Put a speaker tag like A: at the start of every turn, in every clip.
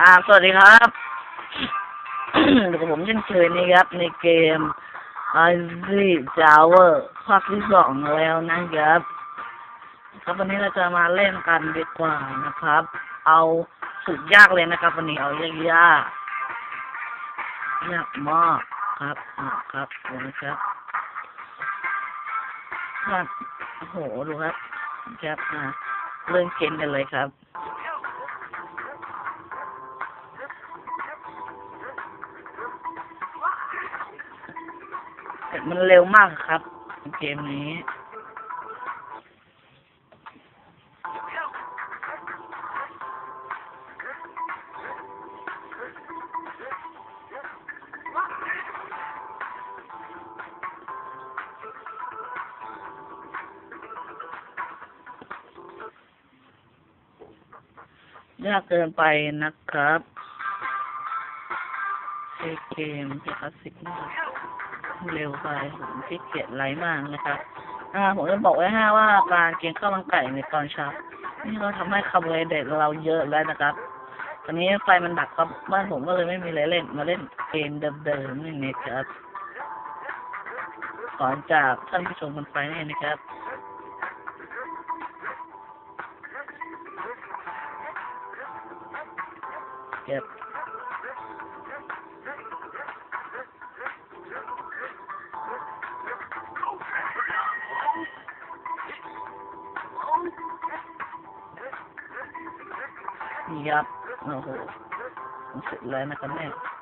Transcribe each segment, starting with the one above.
A: อ่า สวัสดีครับอยู่กับผมเช่นเคยนะครับ ในเกม i z y Tower ภาคที่สองแล้วนะครับ ครับวันนี้เราจะมาเล่นกันดีกว่านะครับ เอาสุดยากเลยนะครับ วันนี้เอายากยากยากมากครับอ่าครับดูนะครับครับโอ้โหดูครับ ครับอ่าเริ่มเกมกันเลยครับ มันเร็วมากครับ เกมนี้ ยากเกินไปนะครับเกมใช้คลาสสิกมาก เร็วไปผมขี้เกียจไลฟ์มากนะครับ อ่า ผมจะบอกไว้ให้ว่าการกินข้าวมันไก่ในตอนเช้านี่เราทำให้คาร์โบไฮเดรตเราเยอะแล้วนะครับตอนนี้ไฟมันดับครับบ้านผมก็เลยไม่มีอะไรเล่น มาเล่นเกมเดิมๆนี่นะครับก่อนจากท่านผู้ชมกันไปนี่นะครับเก็บ นี่ครับโอ้โหมันสุดแล้วนะครับเนี่ยแล้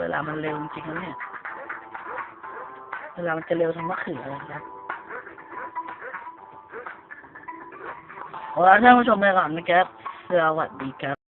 A: เวลามันเร็วจริงๆนะเนี่ย เวลามันจะเร็วทำมะเขือเลยครับเอาละท่านผู้ชมไปก่อนนะครับสวัสดีครับ